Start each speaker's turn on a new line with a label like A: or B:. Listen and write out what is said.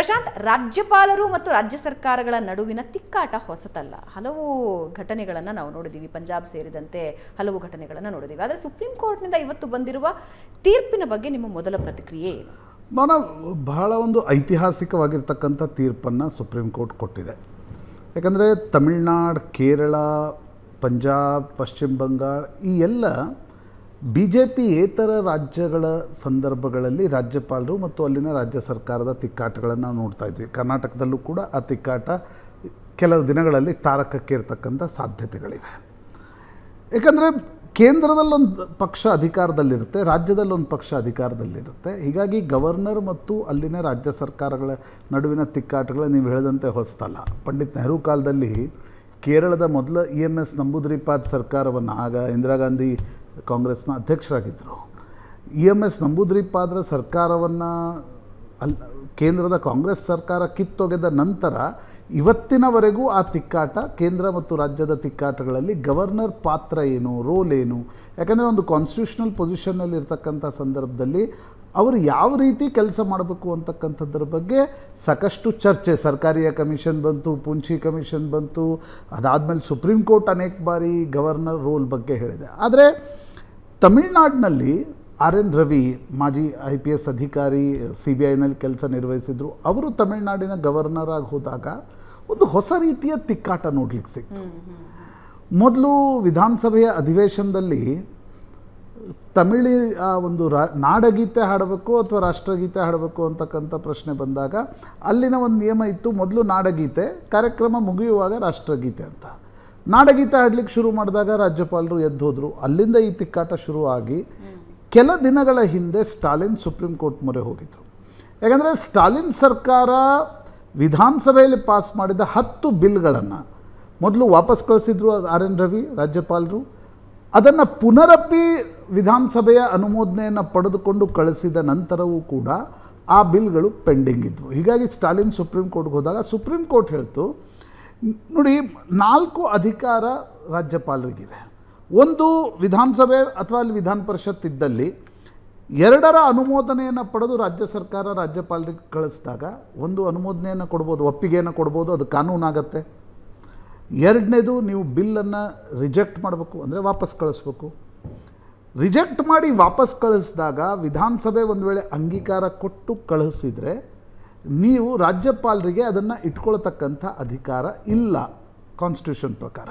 A: ಪ್ರಶಾಂತ್, ರಾಜ್ಯಪಾಲರು ಮತ್ತು ರಾಜ್ಯ ಸರ್ಕಾರಗಳ ನಡುವಿನ ತಿಕ್ಕಾಟ ಹೊಸತಲ್ಲ. ಹಲವು ಘಟನೆಗಳನ್ನು ನಾವು ನೋಡಿದ್ದೀವಿ ಪಂಜಾಬ್ ಸೇರಿದಂತೆ ಹಲವು ಘಟನೆಗಳನ್ನು ನೋಡಿದ್ದೀವಿ ಆದರೆ ಸುಪ್ರೀಂ ಕೋರ್ಟ್ನಿಂದ ಇವತ್ತು ಬಂದಿರುವ ತೀರ್ಪಿನ ಬಗ್ಗೆ ನಿಮ್ಮ ಮೊದಲ ಪ್ರತಿಕ್ರಿಯೆ ಏನು?
B: ಮನ ಬಹಳ ಒಂದು ಐತಿಹಾಸಿಕವಾಗಿರ್ತಕ್ಕಂಥ ತೀರ್ಪನ್ನು ಸುಪ್ರೀಂ ಕೋರ್ಟ್ ಕೊಟ್ಟಿದೆ. ಯಾಕಂದರೆ ತಮಿಳ್ನಾಡು, ಕೇರಳ, ಪಂಜಾಬ್, ಪಶ್ಚಿಮ ಬಂಗಾಳ ಈ ಎಲ್ಲ ಬಿ ಜೆ ಪಿ ಏತರ ರಾಜ್ಯಗಳ ಸಂದರ್ಭಗಳಲ್ಲಿ ರಾಜ್ಯಪಾಲರು ಮತ್ತು ಅಲ್ಲಿನ ರಾಜ್ಯ ಸರ್ಕಾರದ ತಿಕ್ಕಾಟಗಳನ್ನು ನಾವು ನೋಡ್ತಾ ಇದ್ವಿ. ಕರ್ನಾಟಕದಲ್ಲೂ ಕೂಡ ಆ ತಿಕ್ಕಾಟ ಕೆಲವು ದಿನಗಳಲ್ಲಿ ತಾರಕಕ್ಕೇರ್ತಕ್ಕಂಥ ಸಾಧ್ಯತೆಗಳಿವೆ. ಏಕೆಂದರೆ ಕೇಂದ್ರದಲ್ಲೊಂದು ಪಕ್ಷ ಅಧಿಕಾರದಲ್ಲಿರುತ್ತೆ, ರಾಜ್ಯದಲ್ಲೊಂದು ಪಕ್ಷ ಅಧಿಕಾರದಲ್ಲಿರುತ್ತೆ. ಹೀಗಾಗಿ ಗವರ್ನರ್ ಮತ್ತು ಅಲ್ಲಿನ ರಾಜ್ಯ ಸರ್ಕಾರಗಳ ನಡುವಿನ ತಿಕ್ಕಾಟಗಳು ನೀವು ಹೇಳಿದಂತೆ ಹೊಸತಲ್ಲ. ಪಂಡಿತ್ ನೆಹರು ಕಾಲದಲ್ಲಿ ಕೇರಳದ ಮೊದಲ ಇ ಎನ್ ಎಸ್ ನಂಬೂದ್ರಿಪಾದ್ ಸರ್ಕಾರವನ್ನು ಆಗ ಇಂದಿರಾ ಗಾಂಧಿ ಕಾಂಗ್ರೆಸ್ನ ಅಧ್ಯಕ್ಷರಾಗಿದ್ದರು ಇ ಎಂ ಎಸ್ ನಂಬೂದ್ರಿಪಾದ್ರ ಸರ್ಕಾರವನ್ನು ಅಲ್ಲಿ ಕೇಂದ್ರದ ಕಾಂಗ್ರೆಸ್ ಸರ್ಕಾರ ಕಿತ್ತೊಗೆದ ನಂತರ ಇವತ್ತಿನವರೆಗೂ ಆ ತಿಕ್ಕಾಟ ಕೇಂದ್ರ ಮತ್ತು ರಾಜ್ಯದ ತಿಕ್ಕಾಟಗಳಲ್ಲಿ ಗವರ್ನರ್ ಪಾತ್ರ ಏನು, ರೋಲ್ ಏನು? ಯಾಕಂದರೆ ಒಂದು ಕಾನ್ಸ್ಟಿಟ್ಯೂಷನಲ್ ಪೊಸಿಷನ್ನಲ್ಲಿ ಇರ್ತಕ್ಕಂಥ ಸಂದರ್ಭದಲ್ಲಿ ಅವರು ಯಾವ ರೀತಿ ಕೆಲಸ ಮಾಡಬೇಕು ಅಂತಕ್ಕಂಥದ್ರ ಬಗ್ಗೆ ಸಾಕಷ್ಟು ಚರ್ಚೆ. ಸರ್ಕಾರಿಯ ಕಮಿಷನ್ ಬಂತು ಪುಂಚಿ ಕಮಿಷನ್ ಬಂತು ಅದಾದಮೇಲೆ ಸುಪ್ರೀಂ ಕೋರ್ಟ್ ಅನೇಕ ಬಾರಿ ಗವರ್ನರ್ ರೋಲ್ ಬಗ್ಗೆ ಹೇಳಿದೆ. ಆದರೆ ತಮಿಳ್ನಾಡಿನಲ್ಲಿ ಆರ್ ಎನ್ ರವಿ ಮಾಜಿ ಐ ಪಿ ಎಸ್ ಅಧಿಕಾರಿ ಸಿ ಬಿ ಐನಲ್ಲಿ ಕೆಲಸ ನಿರ್ವಹಿಸಿದ್ರು. ಅವರು ತಮಿಳ್ನಾಡಿನ ಗವರ್ನರ್ ಆಗಿ ಹೋದಾಗ ಒಂದು ಹೊಸ ರೀತಿಯ ತಿಕ್ಕಾಟ ನೋಡ್ಲಿಕ್ಕೆ ಸಿಕ್ತು. ಮೊದಲು ವಿಧಾನಸಭೆಯ ಅಧಿವೇಶನದಲ್ಲಿ ತಮಿಳಿ, ಆ, ಒಂದು ರಾ, ನಾಡಗೀತೆ ಹಾಡಬೇಕು ಅಥವಾ ರಾಷ್ಟ್ರಗೀತೆ ಹಾಡಬೇಕು ಅಂತಕ್ಕಂಥ ಪ್ರಶ್ನೆ ಬಂದಾಗ ಅಲ್ಲಿನ ಒಂದು ನಿಯಮ ಇತ್ತು, ಮೊದಲು ನಾಡಗೀತೆ, ಕಾರ್ಯಕ್ರಮ ಮುಗಿಯುವಾಗ ರಾಷ್ಟ್ರಗೀತೆ ಅಂತ. ನಾಡಗೀತೆ ಹಾಡ್ಲಿಕ್ಕೆ ಶುರು ಮಾಡಿದಾಗ ರಾಜ್ಯಪಾಲರು ಎದ್ದು ಹೋದರು. ಅಲ್ಲಿಂದ ಈ ತಿಕ್ಕಾಟ ಶುರುವಾಗಿ ಕೆಲ ದಿನಗಳ ಹಿಂದೆ ಸ್ಟಾಲಿನ್ ಸುಪ್ರೀಂ ಕೋರ್ಟ್ ಮೊರೆ ಹೋಗಿದ್ರು. ಯಾಕಂದರೆ ಸ್ಟಾಲಿನ್ ಸರ್ಕಾರ ವಿಧಾನಸಭೆಯಲ್ಲಿ ಪಾಸ್ ಮಾಡಿದ ಹತ್ತು ಬಿಲ್ಗಳನ್ನು ಮೊದಲು ವಾಪಸ್ ಕಳಿಸಿದ್ರು ಆರ್ ಎನ್ ರವಿ, ರಾಜ್ಯಪಾಲರು. ಅದನ್ನು ಪುನರಪಿ ವಿಧಾನಸಭೆಯ ಅನುಮೋದನೆಯನ್ನು ಪಡೆದುಕೊಂಡು ಕಳಿಸಿದ ನಂತರವೂ ಕೂಡ ಆ ಬಿಲ್ಗಳು ಪೆಂಡಿಂಗ್ ಇದ್ವು. ಹೀಗಾಗಿ ಸ್ಟಾಲಿನ್ ಸುಪ್ರೀಂ ಕೋರ್ಟ್ಗೆ ಹೋದಾಗ ಸುಪ್ರೀಂ ಕೋರ್ಟ್ ಹೇಳ್ತು, ನೋಡಿ, ನಾಲ್ಕು ಅಧಿಕಾರ ರಾಜ್ಯಪಾಲರಿಗಿವೆ. ಒಂದು ವಿಧಾನಸಭೆ ಅಥವಾ ಅಲ್ಲಿ ವಿಧಾನ ಪರಿಷತ್ ಇದ್ದಲ್ಲಿ ಎರಡರ ಅನುಮೋದನೆಯನ್ನು ಪಡೆದು ರಾಜ್ಯ ಸರ್ಕಾರ ರಾಜ್ಯಪಾಲರಿಗೆ ಕಳಿಸಿದಾಗ ಒಂದು ಅನುಮೋದನೆಯನ್ನು ಕೊಡ್ಬೋದು, ಒಪ್ಪಿಗೆಯನ್ನು ಕೊಡ್ಬೋದು, ಅದು ಕಾನೂನಾಗತ್ತೆ ಎರಡನೇದು ನೀವು ಬಿಲ್ಲನ್ನು ರಿಜೆಕ್ಟ್ ಮಾಡಬೇಕು, ಅಂದರೆ ವಾಪಸ್ ಕಳಿಸ್ಬೇಕು. ರಿಜೆಕ್ಟ್ ಮಾಡಿ ವಾಪಸ್ ಕಳಿಸಿದಾಗ ವಿಧಾನಸಭೆ ಒಂದು ವೇಳೆ ಅಂಗೀಕಾರ ಕೊಟ್ಟು ಕಳಿಸಿದರೆ ನೀವು ರಾಜ್ಯಪಾಲರಿಗೆ ಅದನ್ನು ಇಟ್ಕೊಳ್ತಕ್ಕಂಥ ಅಧಿಕಾರ ಇಲ್ಲ ಕಾನ್ಸ್ಟಿಟ್ಯೂಷನ್ ಪ್ರಕಾರ.